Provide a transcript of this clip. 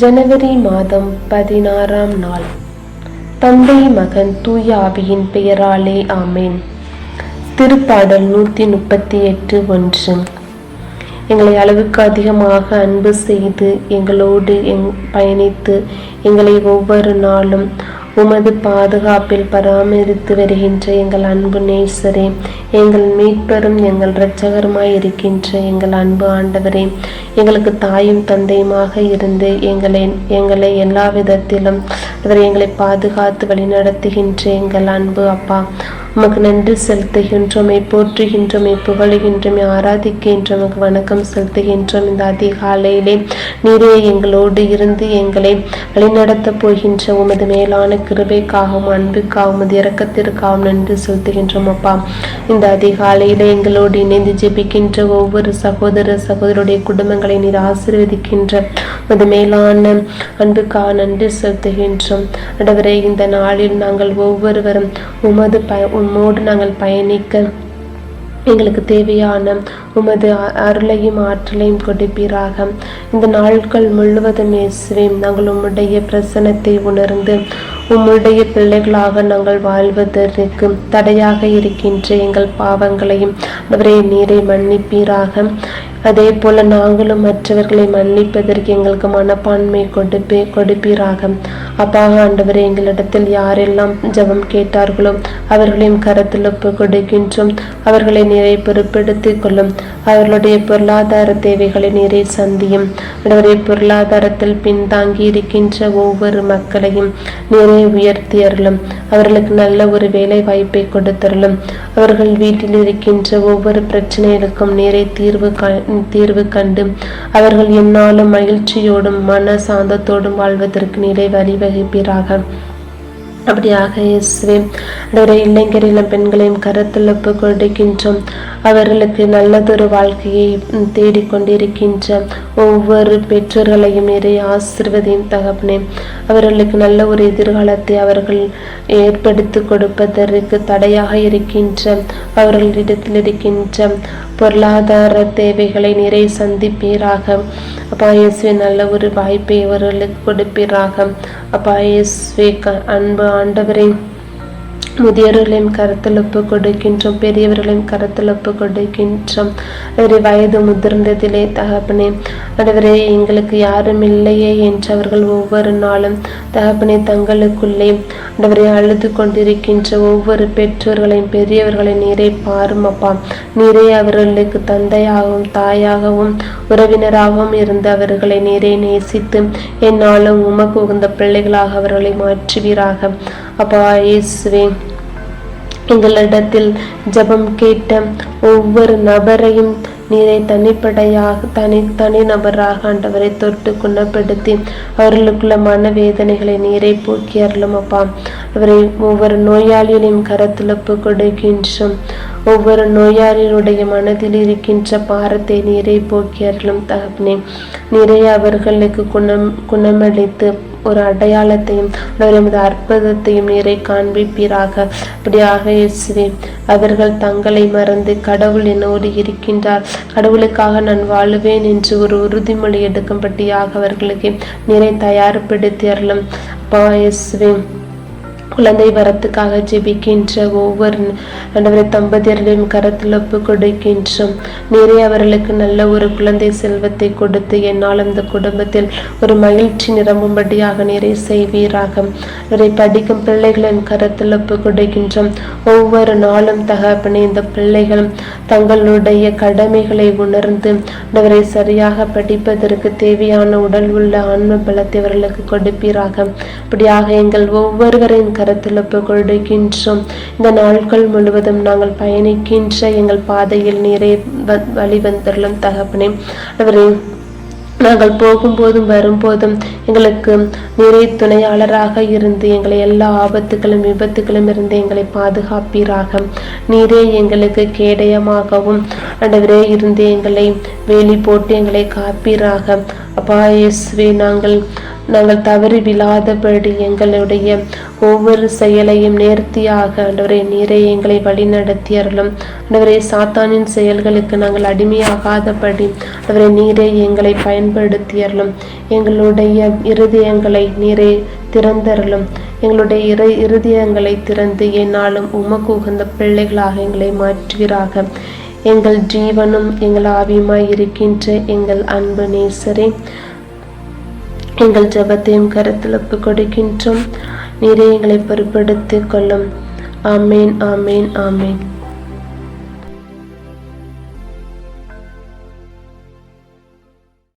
ஜனவரி மாதம் பதினாறாம் நாள். தந்தை மகன் தூய ஆவியின் பெயராலே ஆமேன். திருப்பாடல் நூற்றி முப்பத்தி எட்டு ஒன்று. எங்களை அளவுக்கு அதிகமாக அன்பு செய்து எங்களோடு எங் பயணித்து எங்களை ஒவ்வொரு நாளும் உமது பாதுகாப்பில் பராமரித்து வருகின்ற எங்கள் அன்பு நேசரே எங்கள் மீட்பெரும் எங்கள் இரட்சகருமாய் இருக்கின்ற எங்கள் அன்பு ஆண்டவரே எங்களுக்கு தாயும் தந்தையுமாக இருந்து எங்களை எங்களை எல்லா விதத்திலும் அவர் எங்களை பாதுகாத்து வழிநடத்துகின்ற எங்கள் அன்பு அப்பா. உமக்கு நன்றி செலுத்துகின்றோமே போற்றுகின்றோமே புகழுகின்றோமே ஆராதிக்கின்றோம் உமக்கு வணக்கம் செலுத்துகின்றோம். இந்த அதிகாலையிலே நீரே எங்களோடு இருந்து எங்களை வழிநடத்தப் போகின்ற உமது மேலான கிருபைக்காகவும் அன்புக்காகவும் உமது நன்றி செலுத்துகின்றோம் அப்பா. இந்த அதிகாலையிலே எங்களோடு இணைந்து ஜெபிக்கின்ற ஒவ்வொரு சகோதர சகோதரருடைய குடும்பங்களை நீர் ஆசீர்வதிக்கின்ற உமது மேலான அன்புக்காக நன்றி செலுத்துகின்றோம். அடவரை இந்த நாளில் நாங்கள் ஒவ்வொருவரும் உமது ப உம்மோடு நாங்கள் பயணிக்க எங்களுக்கு தேவையான உமது அ- அருளையும் ஆற்றலையும் கொடுப்பீராக. இந்த நாட்கள் முழுவதும் இயேசுவே நாங்கள் உம்முடைய பிரசனத்தை உணர்ந்து உம்முடைய பிள்ளைகளாக நாங்கள் வாழ்வதற்கு தடையாக இருக்கின்ற எங்கள் பாவங்களையும் அவரை நீரை மன்னிப்பீராக. அதே போல நாங்களும் மற்றவர்களை மன்னிப்பதற்கு எங்களுக்கு மனப்பான்மை கொடுப்பே கொடுப்பீராக. அப்பா ஆண்டவரே எங்களிடத்தில் யாரெல்லாம் ஜெபம் கேட்டார்களோ அவர்களையும் கரத்தில் ஒப்பு கொடுக்கின்றோம். அவர்களை நிறை பொறுப்பெடுத்துக் கொள்ளும். அவர்களுடைய பொருளாதார தேவைகளை நிறை சந்தியும். அவருடைய பொருளாதாரத்தில் பின்தாங்கி இருக்கின்ற ஒவ்வொரு மக்களையும் நிறை உயர்த்தி அருளும். அவர்களுக்கு நல்ல ஒரு வேலை வாய்ப்பை கொடுத்தருளும். அவர்கள் வீட்டில் இருக்கின்ற ஒவ்வொரு பிரச்சனைகளுக்கும் நிறை தீர்வு தீர்வு கண்டு. அவர்கள் என்னாலும் மகிழ்ச்சியோடும் மன சாந்தத்தோடும் வாழ்வதற்கு நிலை வழிவகுப்பீராக. அப்படியாக இயேசுவே ஆண்டவரே இளைஞரிலும் பெண்களையும் கரத்தில் ஒப்பு கொடுக்கின்றோம். அவர்களுக்கு நல்லதொரு வாழ்க்கையை தேடிக்கொண்டிருக்கின்ற ஒவ்வொரு பெற்றோர்களையும் நிறைய ஆசிர்வதையும் தகப்பனே அவர்களுக்கு நல்ல ஒரு எதிர்காலத்தை அவர்கள் ஏற்படுத்தி கொடுப்பதற்கு தடையாக இருக்கின்ற அவர்களிடத்தில் இருக்கின்ற பொருளாதார தேவைகளை நிறை சந்திப்பீராக. அப்பா இயேசுவே நல்ல ஒரு வாய்ப்பை அவர்களுக்கு கொடுப்பீராக. அப்பா இயேசுவே க- அன்பு ஆண்டவரின் முதியோர்களின் கருத்தில் ஒப்பு கொடுக்கின்றோம் பெரியவர்களின் கருத்தில் ஒப்பு கொடுக்கின்றோம். அவரை வயது முதிர்ந்ததிலே தகப்பனே அடவரே எங்களுக்கு யாரும் இல்லையே என்று அவர்கள் ஒவ்வொரு நாளும் தகப்பனே தங்களுக்குள்ளே அடவரை அழுது கொண்டிருக்கின்ற ஒவ்வொரு பெற்றோர்களையும் பெரியவர்களை நீரை பாரும் அப்பா. நீரே அவர்களுக்கு தந்தையாகவும் தாயாகவும் உறவினராகவும் இருந்து அவர்களை நீரை நேசித்து என்னாலும் உமக்கு உகந்த பிள்ளைகளாக அவர்களை மாற்றுவீராக. அப்பா இயேசுவே எங்களிடத்தில் ஜபம் கேட்ட ஒவ்வொரு நபரையும் நீரை தனிப்படையாக தனி தனி நபராக ஆண்டவரை தொட்டு குணப்படுத்தி அவர்களுக்குள்ள மனவேதனைகளை நீரை போக்கி அருளும் அப்பா. அவரை ஒவ்வொரு நோயாளிகளையும் கரத்தில் ஒப்பு கொடுக்கின்றோம். ஒவ்வொரு நோயாளியுடைய மனதில் இருக்கின்ற பாரத்தை நீரை போக்கி அருளும் தகப்பனே. நிறைய அவர்களுக்கு குணம் குணமளித்து ஒரு அடையாளத்தையும் அவரது அற்புதத்தையும் நீரை காண்பிப்பீராக. அப்படியாக இயேசுவே அவர்கள் தங்களை மறந்து கடவுள் என்னோடு இருக்கின்றார். கடவுளுக்காக நான் வாழுவேன் என்று ஒரு உறுதிமொழி எடுக்கும்படியாக அவர்களுக்கு நீரை தயார்படுத்தி அருளும். அப்பா இயேசுவே குழந்தை வரத்துக்காக ஜெபிக்கின்ற ஒவ்வொரு ஆண்டவரை தம்பதியர்களையும் கரத்தில் ஒப்பு கொடுக்கின்றோம். நீரே அவர்களுக்கு நல்ல ஒரு குழந்தை செல்வத்தை கொடுத்து என்னால் அந்த குடும்பத்தில் ஒரு மகிழ்ச்சி நிரம்பும்படியாக நீரை செய்வீராக. அவரை படிக்கும் பிள்ளைகளின் கரத்தில் ஒப்பு கொடுக்கின்றோம். ஒவ்வொரு நாளும் தகப்பனே இந்த பிள்ளைகள் தங்களுடைய கடமைகளை உணர்ந்து அவரை சரியாக படிப்பதற்கு தேவையான உடல் உள்ள ஆன்ம பலத்தை அவர்களுக்கு கொடுப்பீராக. இப்படியாக எங்கள் ஒவ்வொருவரின் கரத்தில் ஒப்பு இந்த நாட்கள் முழுவதும் நாங்கள் பயணிக்கின்ற எங்கள் பாதையில் நீரை வ- தகப்பனே. அவரே நாங்கள் போகும்போதும் வரும்போதும் எங்களுக்கு நிறை துணையாளராக இருந்து எங்களை எல்லா ஆபத்துகளும் விபத்துகளும் இருந்து எங்களை பாதுகாப்பீராக. நீரே எங்களுக்கு கேடயமாகவும் ஆண்டவரே இருந்து எங்களை வேலி போட்டு எங்களை காப்பீராக. அப்பா இயேசுவே நாங்கள் நாங்கள் தவறி விழாதபடி எங்களுடைய ஒவ்வொரு செயலையும் நேர்த்தியாக ஆண்டவரே நீரே எங்களை வழிநடத்தி அருளும் ஆண்டவரே சாத்தானின் செயல்களுக்கு நாங்கள் அடிமையாகாதபடி ஆண்டவரே நீரே எங்களை பயன்படுத்தி அருளும் எங்களுடைய இருதயங்களை நீரே திறந்தருளும். எங்களுடைய இரு இருதயங்களை திறந்து என்னாலும் உமக்கு உகந்த பிள்ளைகளாக எங்களை மாற்றுவீராக. எங்கள் ஜீவனும் எங்கள் ஆவியுமாய் இருக்கின்ற எங்கள் அன்பு நேசரே. எங்கள் ஜெபத்தையும் கருத்தில் கொடுக்கின்றோம். நீரே எங்களை பொறுப்படுத்திக் கொள்ளும். ஆமேன் ஆமேன் ஆமேன்.